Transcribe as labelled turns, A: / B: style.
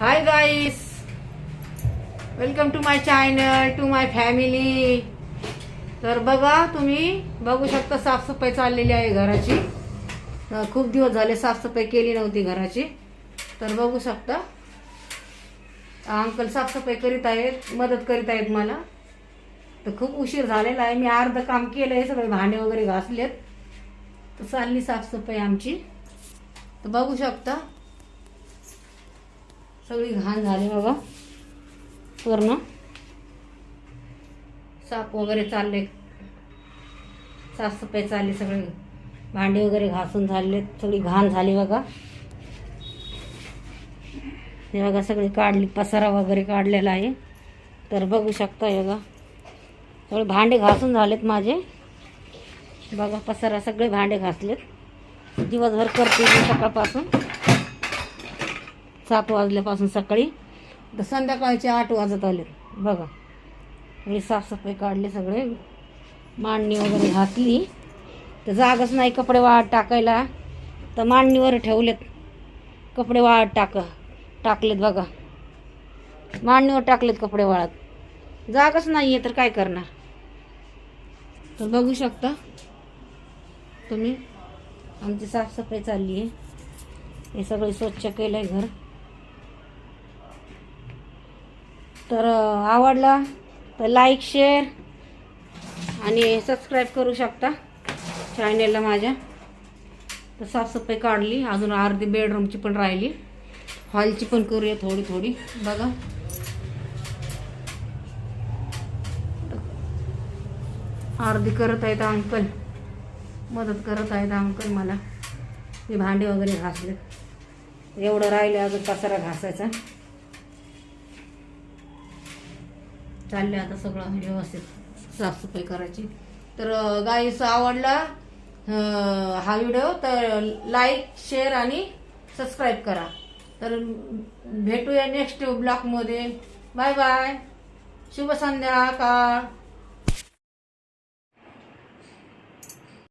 A: Hi guys welcome to my channel to my family तर बघा तुम्ही बघू शकता साफसफाई चाललेली आहे घराची. खूप दिवस झाले साफसफाई केली नव्हती घराची. तर बघू शकता अंकल साफसफाई करीत आहेत मदत करीत आहेत मला. तर खूप उशीर झालेला आहे. मी अर्धं काम केलं आहे सगळे भांडे वगैरे घासलेत. तर चालली साफसफाई आमची. तर बघू शकता सगळी घाण झाली बघा. पूर्ण. साप वगैरे चालले. साफसफाई चालली सगळे. भांडी वगैरे घासून झाले सगळी घाण झाली बघा. हे बघा सगळी काढली. पसारा वगैरे काढलेला आहे. तर बघू शकता हे बघा. सगळे भांडे घासून झालेत माझे. बघा पसारा सगळे भांडे घासलेत. दिवसभर करते मी सकाळपासून. सात वाजल्यापासून सकाळी. तर संध्याकाळचे आठ वाजत आले. बघा. सगळी साफसफाई काढली सगळे. मांडणी वगैरे घातली. तर जागच नाही कपडे वाळत टाकायला. तर मांडणीवर ठेवलेत. कपडे वाळत टाक टाकलेत बघा. मांडणीवर टाकलेत कपडे वाळत. जागच नाही आहे तर काय करणार? तर बघू शकता तुम्ही. आमची साफसफाई चालली आहे हे सगळे स्वच्छ केलं आहे घर. तर आवडला तर लाईक शेअर आणि सबस्क्राईब करू शकता चॅनेलला माझ्या. तर साफसफाई काढली. अजून अर्धी बेडरूमची पण राहिली. हॉलची पण करूया थोडी थोडी. बघा. अर्धी करत आहेत अंकल. मदत करत आहेत अंकल मला. मी भांडे वगैरे घासले. एवढं राहिले अजून कचरा घासायचा. चालले आता सगळं व्यवस्थित साफसफाई करायची. तर गाईस आवडला हा व्हिडिओ तर लाईक शेअर आणि सबस्क्राईब करा. तर भेटूया नेक्स्ट ब्लॉगमध्ये बाय बाय शुभ संध्याकाळ.